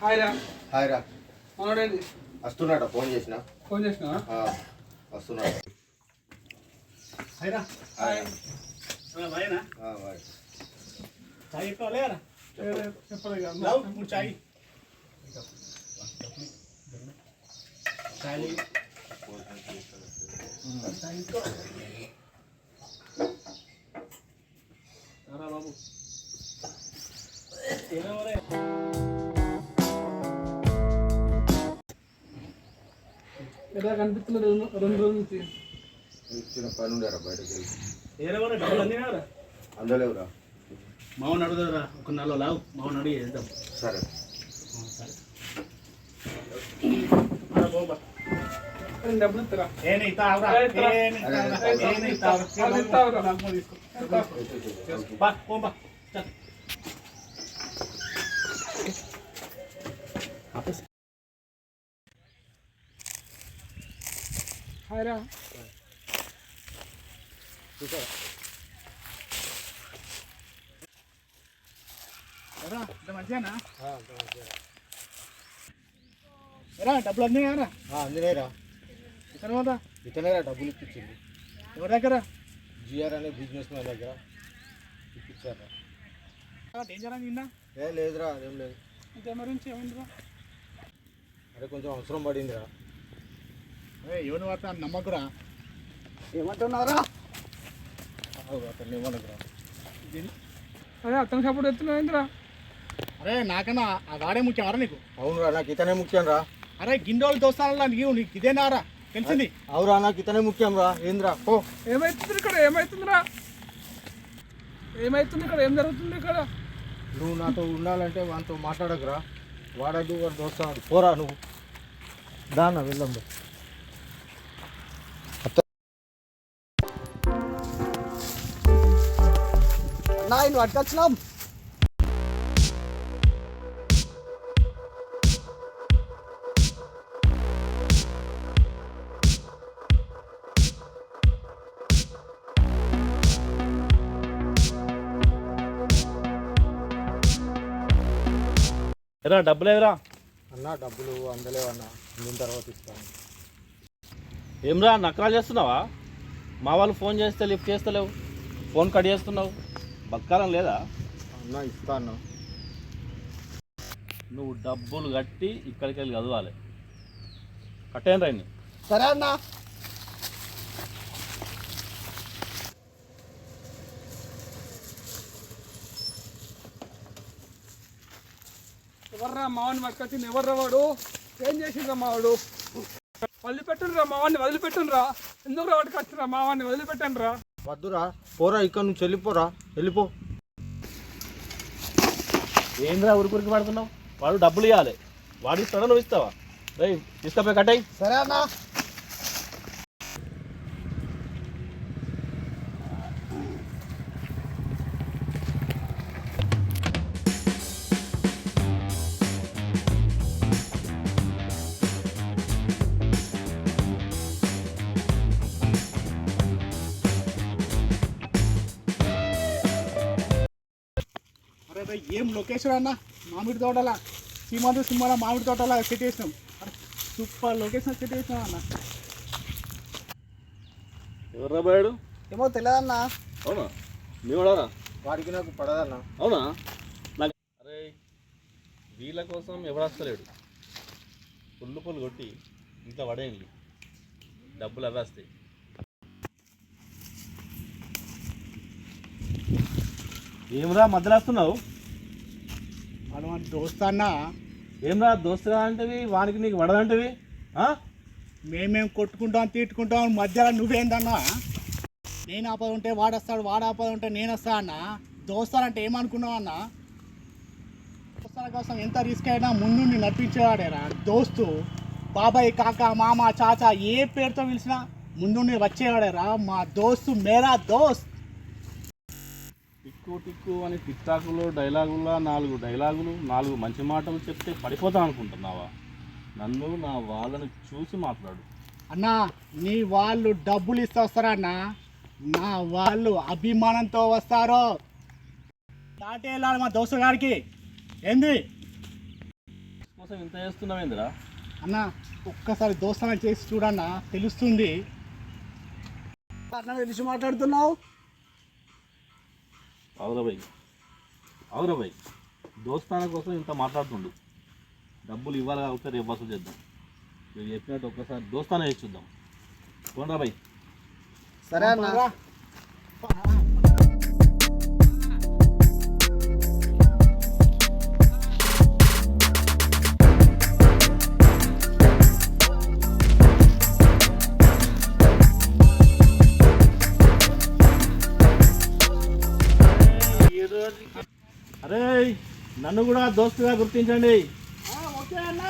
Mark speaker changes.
Speaker 1: Hi రా.
Speaker 2: Hi రా.
Speaker 1: మనోడేంది?
Speaker 2: వస్తున్నాడ? Phone చేసిన?
Speaker 1: ఫోన్ చేసినా
Speaker 2: వస్తున్నాడు.
Speaker 1: హాయ్
Speaker 3: అయినా
Speaker 2: ఆ, బాయ్.
Speaker 3: చాయ్ ఎక్కువ
Speaker 1: చెప్పలేదు
Speaker 3: మూడు చాయ్. చాయ్. రా బాబు. ఏమరే
Speaker 1: ఎలా కనిపిస్తుంది రెండు రెండు రోజుల నుంచి
Speaker 2: ఇచ్చిన పని ఉండరా బయటకు వెళ్ళి
Speaker 3: ఏరెవరే డబ్బులు అందినారా
Speaker 2: అందలేవురా
Speaker 3: మామూలు అడుగుదారా ఒక నాలుగు లావు మామూలు అడిగి వేద్దాం
Speaker 2: సరే
Speaker 3: సరే
Speaker 1: డబ్బులు ఇస్తారా
Speaker 3: ఏని ఇస్తావురా ఏని ఇస్తావురా తీసుకో బా పోంబా
Speaker 1: రా
Speaker 3: ఎరా డబ్బులు అందినారా
Speaker 2: అందినేరా
Speaker 3: ఇక్కడ పోదా
Speaker 2: ఇతనేరా డబ్బులు ఇప్పించింది
Speaker 3: ఎవరి దగ్గర
Speaker 2: జిఆర్ అనే బిజినెస్ మ్యాన్ దగ్గర ఇప్పించారా
Speaker 3: డేంజర్ అని నిన్న
Speaker 2: ఏ లేదురా అదేం లేదు
Speaker 1: ఇంత ఎమర్జెన్సీ ఏమైందిరా
Speaker 2: అరే కొంచెం అవసరం పడిందిరా
Speaker 3: ఎవరిని పడతా నమ్మకురా
Speaker 2: ఏమంటున్నారా?
Speaker 1: అదే అతను సపోర్ట్ ఎత్తున్నావు ఏందిరా?
Speaker 3: అరే నాకన్నా ఆ వాడే ముఖ్యం అరా నీకు.
Speaker 2: అవునురా నాకు ఇతనే ముఖ్యం రా.
Speaker 3: అరే గిన్నెలు దోస్తానలా నీకు నీకు ఇదేనారా తెలిసింది?
Speaker 2: అవురా నాకు ఇతనే ముఖ్యం రా. ఏంద్రా? పో.
Speaker 1: ఏమైతుంది ఇక్కడ? ఏమైతుందిరా? ఏమైతుంది ఇక్కడ? ఏం జరుగుతుంది ఇక్కడ?
Speaker 2: నువ్వు నాతో ఉండాలంటే వానితో మాట్లాడకురా. వాడద్దు వాడు దోస్తాడు. పోరా నువ్వు. దానా వెళ్దాం రా.
Speaker 3: అన్నా నువ్వు అట్టుకొచ్చినాం
Speaker 4: ఎరా డబ్బులు ఎదురా
Speaker 2: అన్నా డబ్బులు అందలేవన్నా. అందిన తర్వాత ఇస్తాను.
Speaker 4: ఏమ్రా నకరాలు చేస్తున్నావా? మా వాళ్ళు ఫోన్ చేస్తే లిఫ్ట్ చేస్తలేవు. ఫోన్ కట్ చేస్తున్నావు. బక్కారం లేదా?
Speaker 2: అన్నా ఇస్తా అన్నా.
Speaker 4: నువ్వు డబ్బులు కట్టి ఇక్కడికి వెళ్ళి చదవాలి. కట్టేం రండి
Speaker 3: సరే అన్నా.
Speaker 1: ఎవర్రా మావాడిని పట్టుకొచ్చింది ఎవర్రా వాడు? ఏం చేసిండ్రా మావాడు? వదిలిపెట్టండిరా మావాడిని వదిలిపెట్టండిరా ఎందుకు రా పట్టుకొచ్చిరా మావాడిని వదిలిపెట్టండిరా
Speaker 2: వద్దురా పోరా ఇక్కడ నుంచి వెళ్ళిపోరా వెళ్ళిపో.
Speaker 4: ఏంద్రా ఉరికి పడుతున్నావు? వాడు డబ్బులు ఇవ్వాలి వాడు ఇస్తాడా నువ్వు ఇస్తావా? రేయ్ తీసుకపోయి కట్టాయి.
Speaker 3: సరే అన్నా. ఏం లొకేషన్ అన్న? మామిడి తోటలా? సీమంతు సింహాల మామిడి తోటలా సెట్ చేసినాం. సూపర్ లొకేషన్ సెట్ చేసినాం అన్న.
Speaker 4: ఎవర్రా బాయుడు?
Speaker 3: ఏమో తెలియదన్నా
Speaker 4: అవునా? మీ వాడారా?
Speaker 2: వాడికి నాకు పడదన్నా.
Speaker 4: అవునా? నాకు అరే వీళ్ళ కోసం ఎవడు వస్తలేడు పుల్లు పుల్లు కొట్టి ఇంట్లో పడేయండి. డబ్బులు అవి వస్తాయి ఏమిరా మధ్యలో వస్తున్నావు?
Speaker 3: మన దోస్త్ అన్న.
Speaker 4: ఏమ్రా దోస్తురా అంటవి వానికి నీకు వడదంటవి?
Speaker 3: మేమేం కొట్టుకుంటాం తిట్టుకుంటాం మధ్యలో నువ్వేందన్నా? నేను ఆపద ఉంటే వాడొస్తాడు వాడు ఆపద ఉంటే నేను వస్తా అన్న. దోస్తానంటే ఏమనుకున్నావు అన్న? దోస్తాల కోసం ఎంత రిస్క్ అయినా ముందు నడిపించేవాడేరా. దోస్తు బాబాయ్ కాక మామ చాచా ఏ పేరుతో పిలిచినా ముందుండి వచ్చేవాడేరా. మా దోస్తు మేరా దోస్త్.
Speaker 4: టిక్కు టిక్కు అని టిక్టాకులో డైలాగుల్లో నాలుగు డైలాగులు నాలుగు మంచి మాటలు చెప్తే పడిపోతాం అనుకుంటున్నావా? నన్ను నా వాళ్ళని చూసి మాట్లాడు.
Speaker 3: అన్నా నీ వాళ్ళు డబ్బులు ఇస్తే వస్తారా అన్న? నా వాళ్ళు అభిమానంతో వస్తారు? దాటే వెళ్ళాలి మా దోస్తు గారికి. ఏంది?
Speaker 4: కోసం ఇంత చేస్తున్నావేందిరా
Speaker 3: అన్న ఒక్కసారి దోస్తానం చేసి చూడన్న తెలుస్తుంది.
Speaker 5: అట్లా తెలిసి మాట్లాడుతున్నావు?
Speaker 4: అవురబాయ్ అవురబాయ్ దోస్తాన కోసం ఇంత మాట్లాడుతుండు. డబ్బులు ఇవ్వాలి కాబట్టి రేపు వసూలు చేద్దాం. మీరు చెప్పినట్టు ఒక్కసారి దోస్తాన చేసి చూద్దాం. పోండ్రా బాయ్.
Speaker 5: సరే అన్న.
Speaker 4: అరే నన్ను కూడా దోస్తుగా గుర్తించండి.
Speaker 3: ఓకే అన్న.